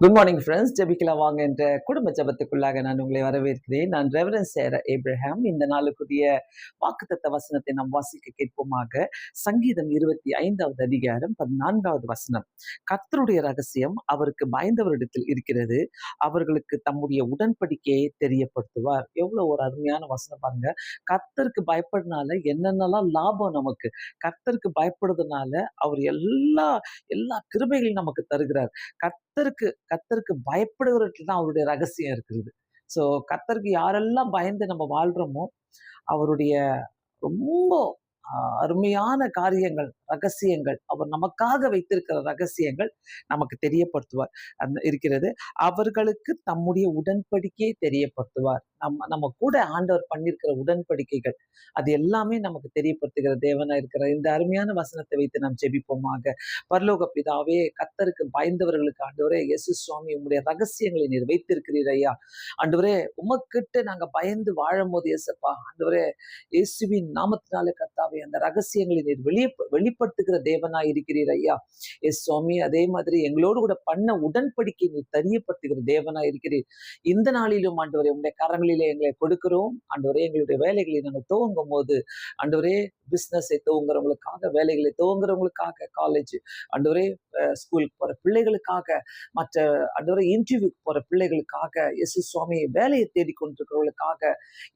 Good morning friends ஜெபிக்கலாம் வாங்க என்ற குடும்ப ஜபத்துக்குள்ளாக நான் உங்களை வரவேற்கிறேன். நான் ரெவரன்ஸ் சேர ஏப்ரஹாம் இந்த நாளுக்குரிய வாக்குத்தத்த வசனத்தை நாம் வாசிக்க கேட்போமாக. சங்கீதம் இருபத்தி ஐந்தாவது அதிகாரம் பதினான்காவது வசனம். கர்த்தருடைய ரகசியம் அவருக்கு பயந்தவரிடத்தில் இருக்கிறது. அவர்களுக்கு தம்முடைய உடன்படிக்கையை தெரியப்படுத்துவார். எவ்வளவு ஒரு அருமையான வசனம் பாருங்க. கர்த்தருக்கு பயப்படுறதுனால என்னென்னலாம் லாபம் நமக்கு. கர்த்தருக்கு பயப்படுறதுனால அவர் எல்லா எல்லா கிருபைகளையும் நமக்கு தருகிறார். கர்த்தருக்கு கத்தருக்கு பயப்படுகிறதுல தான் அவருடைய ரகசியம் இருக்கிறது. ஸோ கத்தருக்கு யாரெல்லாம் பயந்து நம்ம வாழ்கிறோமோ அவருடைய ரொம்ப அருமையான காரியங்கள் ரகசியங்கள். அவர் நமக்காக வைத்திருக்கிற ரகசியங்கள் நமக்கு தெரியப்படுத்துவார். அந்த இருக்கிறது. அவர்களுக்கு தம்முடைய உடன்படிக்கையை தெரியப்படுத்துவார். நம்ம நம்ம கூட ஆண்டவர் பண்ணியிருக்கிற உடன்படிக்கைகள். அது எல்லாமே நமக்கு தெரியப்படுத்துகிற தேவனா இருக்கிற இந்த அருமையான வசனத்தை வைத்து நாம் ஜெபிப்போமாக. பரலோக பிதாவே கத்தருக்கு பயந்தவர்களுக்கு ஆண்டவரே இயேசு சுவாமி உங்களுடைய ரகசியங்களை நீர் வைத்திருக்கிறீர் ஐயா. ஆண்டவரே உமக்கிட்ட நாங்க பயந்து வாழும் போது இயேசப்பா ஆண்டவரே இயேசுவின் நாமத்தினாலே கர்த்தாவே அந்த ரகசியங்களை நீர் வெளி வெளிப்படுத்துகிற தேவனா இருக்கிறீர் ஐயா. எஸ் சுவாமி அதே மாதிரி எங்களோடு கூட பண்ண உடன்படிக்கை நீ தெரியப்படுத்துகிற தேவனா இருக்கிறீர் இந்த நாளிலும் ஆண்டவரே உங்களுடைய கரங்களிலே எங்களை கொடுக்கிறோம். ஆண்டவரே எங்களுடைய வேலைகளை நாங்கள் துவங்கும் போது ஆண்டவரே பிஸ்னஸை துவங்குறவங்களுக்காக வேலைகளை துவங்குறவங்களுக்காக காலேஜ் ஆண்டவரே ஸ்கூலுக்கு போற பிள்ளைகளுக்காக மற்ற ஆண்டவரே இன்டர்வியூக்கு போற பிள்ளைகளுக்காக எஸ் சுவாமி வேலையை தேடிக்கொண்டிருக்கிறவங்களுக்காக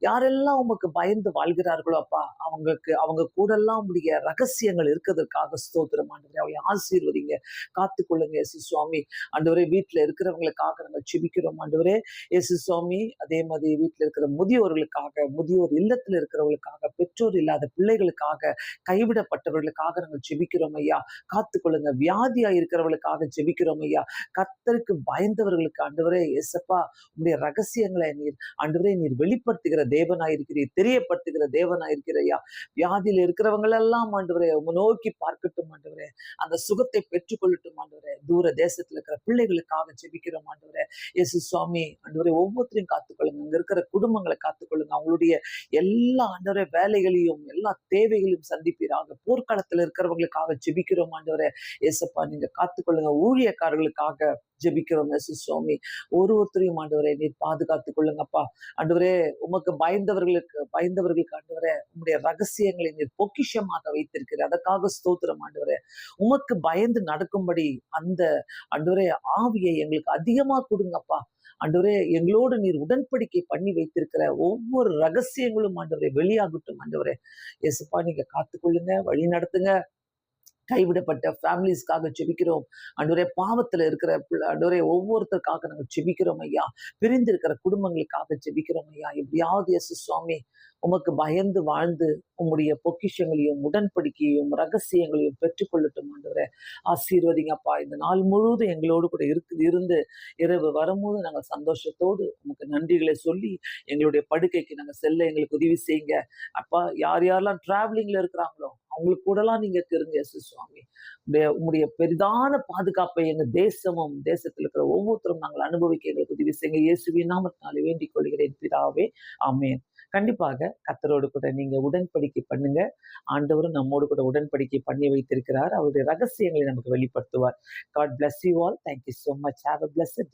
யாரெல்லாம் உமக்கு பயந்து வாழ்கிறார்களோ அப்பா அவங்களுக்கு அவங்க கூடெல்லாம் உடைய ரகசியங்கள் கொடுத்ததற்காக ஸ்தோத்திரம் ஆண்டு அவளை ஆசீர்வதிங்க. காத்துக்கொள்ளுங்க எஸ் சுவாமி. ஆண்டவரே வீட்டுல இருக்கிறவங்களுக்காக நாங்கள் செபிக்கிறோம் ஆண்டவரே. எஸ் சுவாமி அதே மாதிரி வீட்டுல இருக்கிற முதியோர்களுக்காக முதியோர் இல்லத்துல இருக்கிறவங்களுக்காக பெற்றோர் இல்லாத பிள்ளைகளுக்காக கைவிடப்பட்டவர்களுக்காக நாங்கள் செபிக்கிறோம் ஐயா. காத்துக்கொள்ளுங்க வியாதியா இருக்கிறவர்களுக்காக ஜெபிக்கிறோம் ஐயா. கத்தருக்கு பயந்தவர்களுக்கு ஆண்டவரே எசப்பா உங்களுடைய ரகசியங்களை நீர் ஆண்டவரே நீர் வெளிப்படுத்துகிற தேவனாயிருக்கிறீர் தெரியப்படுத்துகிற தேவனாயிருக்கிற ஐயா. வியாதியில இருக்கிறவங்களெல்லாம் ஆண்டவரே உங்க நோக்கி பார்க்கட்டும் ஆண்டவரே. அந்த சுகத்தை பெற்றுக்கொள்ளட்டும் ஆண்டவரே. தூர தேசத்துல இருக்கிற பிள்ளைகளுக்காக ஜெபிக்கிறோம் ஆண்டவரே. இயேசு சுவாமி ஆண்டவரே ஒவ்வொருத்தரையும் காத்துக்கொள்ளுங்க. அங்க இருக்கிற குடும்பங்களை காத்துக்கொள்ளுங்க. அவங்களுடைய எல்லா ஆண்டவரே வேலைகளையும் எல்லா தேவைகளையும் சந்திப்பீராக. போர்க்களத்துல இருக்கிறவங்களுக்காக ஜெபிக்கிறோம் ஆண்டவரே. ஏசப்பா நீங்க காத்துக்கொள்ளுங்க. ஊழியக்காரர்களுக்காக ஜெபிக்கிறோம். இயேசு சுவாமி. ஒரு ஒருத்தரையும் ஆண்டவரே நீர் பாதுகாத்துக் கொள்ளுங்கப்பா. ஆண்டவரே உமக்கு பயந்தவர்களுக்கு பயந்தவர்களுக்கு ஆண்டவரே உங்களுடைய ரகசியங்களை நீர் பொக்கிஷமாக வைத்திருக்கிற அதற்காக ஸ்தோத்திரம் ஆண்டவரே. உமக்கு பயந்து நடக்கும்படி அந்த ஆண்டவரே ஆவியை எங்களுக்கு அதிகமா கொடுங்கப்பா. ஆண்டவரே எங்களோடு நீர் உடன்படிக்கை பண்ணி வைத்திருக்கிற ஒவ்வொரு ரகசியங்களும் ஆண்டவரே வெளியாகட்டும் ஆண்டவரே. எசுப்பா நீங்க காத்துக்கொள்ளுங்க வழி நடத்துங்க. கைவிடப்பட்ட ஃபேமிலிஸ்க்காக ஜெபிக்கிறோம் அன்றுவரே பாவத்துல இருக்கிற பிள்ளை ஒவ்வொருத்தருக்காக நாங்கள் ஜெபிக்கிறோம் ஐயா. பிரிந்து இருக்கிற குடும்பங்களுக்காக ஜெபிக்கிறோம் ஐயா. எப்படியாவது எஸ் சுவாமி உமக்கு பயந்து வாழ்ந்து உம்முடைய பொக்கிஷங்களையும் உடன்படிக்கையும் ரகசியங்களையும் பெற்றுக்கொள்ளட்டும் ஆண்டவரே. ஆசீர்வதிங்கப்பா. இந்த நாள் முழுவதும் எங்களோடு கூட இருக்குது இருந்து இரவு வரும்போது நாங்கள் சந்தோஷத்தோடு உமக்கு நன்றிகளை சொல்லி எங்களுடைய படுக்கைக்கு நாங்கள் செல்ல எங்களுக்கு உதவி செய்யுங்க. அப்பா யார் யாரெல்லாம் டிராவலிங்ல இருக்கிறாங்களோ அவங்களுக்கு கூடலாம் நீங்க தெரிஞ்ச இயேசு சுவாமி. உடைய உங்களுடைய பெரிதான பாதுகாப்பை எங்க தேசமும் தேசத்தில் இருக்கிற ஒவ்வொருத்தரும் நாங்கள் அனுபவிக்க எங்களுக்கு உதவி செய்யுங்க. இயேசுவின் நாமத்தினாலே வேண்டிக் கொள்கிறேன் பிதாவே. ஆமேன். கண்டிப்பாக கத்தரோடு கூட நீங்க உடன்படிக்கை பண்ணுங்க. ஆண்டவரும் நம்மோடு கூட உடன்படிக்கை பண்ணி வைத்திருக்கிறார். அவருடைய ரகசியங்களை நமக்கு வெளிப்படுத்துவார். God bless you all thank you so much have a bless